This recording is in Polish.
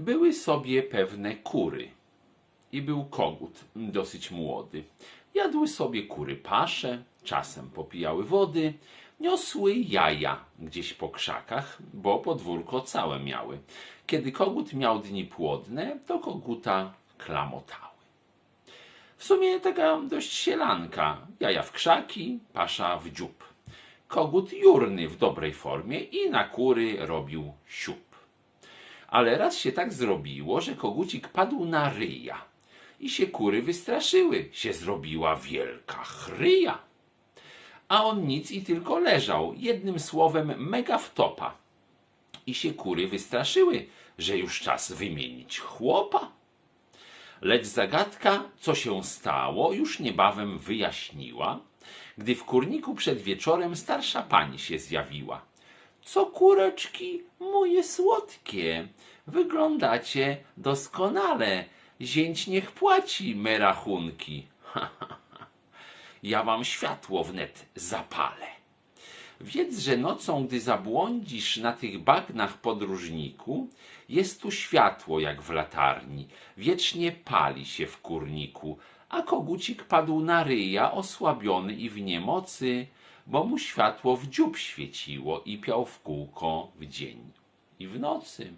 Były sobie pewne kury i był kogut, dosyć młody. Jadły sobie kury pasze, czasem popijały wody, niosły jaja gdzieś po krzakach, bo podwórko całe miały. Kiedy kogut miał dni płodne, to koguta klamotały. W sumie taka dość sielanka, jaja w krzaki, pasza w dziób. Kogut jurny w dobrej formie i na kury robił siup. Ale raz się tak zrobiło, że kogucik padł na ryja i się kury wystraszyły. Się zrobiła wielka chryja. A on nic i tylko leżał, jednym słowem mega wtopa. I się kury wystraszyły, że już czas wymienić chłopa. Lecz zagadka, co się stało, już niebawem wyjaśniła, gdy w kurniku przed wieczorem starsza pani się zjawiła. Co kureczki moje słodkie, wyglądacie doskonale. Zięć niech płaci me rachunki. ja wam światło wnet zapalę. Wiedz, że nocą, gdy zabłądzisz na tych bagnach podróżniku, jest tu światło jak w latarni, wiecznie pali się w kurniku, a kogucik padł na ryja, osłabiony i w niemocy, bo mu światło w dziób świeciło i piał w kółko w dzień i w nocy.